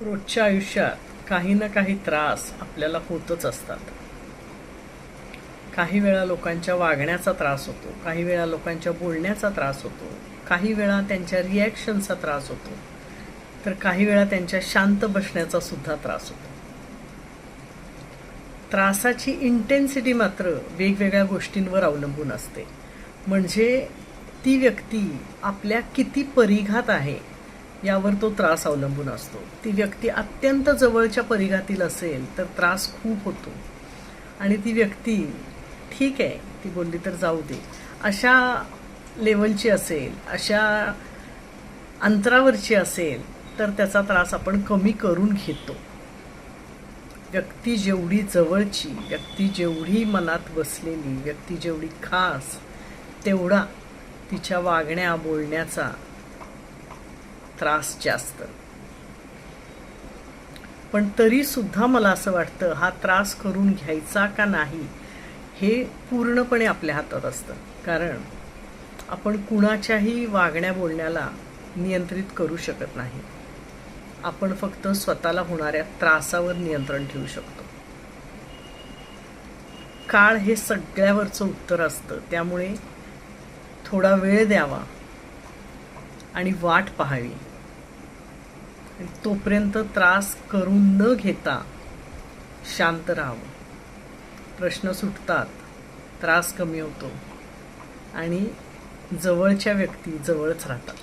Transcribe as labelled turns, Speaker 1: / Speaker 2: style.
Speaker 1: रोजच्या आयुष्यात काही ना काही त्रास आपल्याला होतच असतात. काही वेळा लोकांच्या वागण्याचा त्रास होतो काही वेळा लोकांच्या बोलण्याचा त्रास होतो काही वेळा त्यांच्या रिॲक्शनचा त्रास होतो तर काही वेळा त्यांच्या शांत बसण्याचा सुद्धा त्रास होतो. त्रासाची इंटेन्सिटी मात्र वेगवेगळ्या गोष्टींवर अवलंबून असते. म्हणजे ती व्यक्ती आपल्या किती परिघात आहे यावर तो त्रास अवलंबून असतो. ती व्यक्ती अत्यंत जवळच्या परिघातील असेल तर त्रास खूप होतो. आणि ती व्यक्ती ठीक आहे ती बोलली तर जाऊ दे. अशा लेवलची असेल अशा अंतरावरची असेल तर त्याचा त्रास आपण कमी करून घेतो. व्यक्ती जेवढी जवळची व्यक्ती जेवढी मनात बसलेली व्यक्ती जेवढी खास तेवढा तिच्या वागण्या बोलण्याचा त्रास जास्त. पण तरी सुद्धा मला असं वाटतं हा त्रास करून घ्यायचा का नाही हे पूर्णपणे आपल्या हातात असतं. कारण आपण कुणाच्याही वागण्या बोलण्याला नियंत्रित करू शकत नाही. आपण फक्त स्वतःला होणाऱ्या त्रासावर नियंत्रण ठेवू शकतो. काळ हे सगळ्यावरचं उत्तर असतं. त्यामुळे थोडा वेळ द्यावा. आणि वाट पाहावी. तोपर्यंत त्रास करून न घेता शांत राहावं. प्रश्न सुटतात त्रास कमी होतो आणि जवळच्या व्यक्ती जवळच राहतात.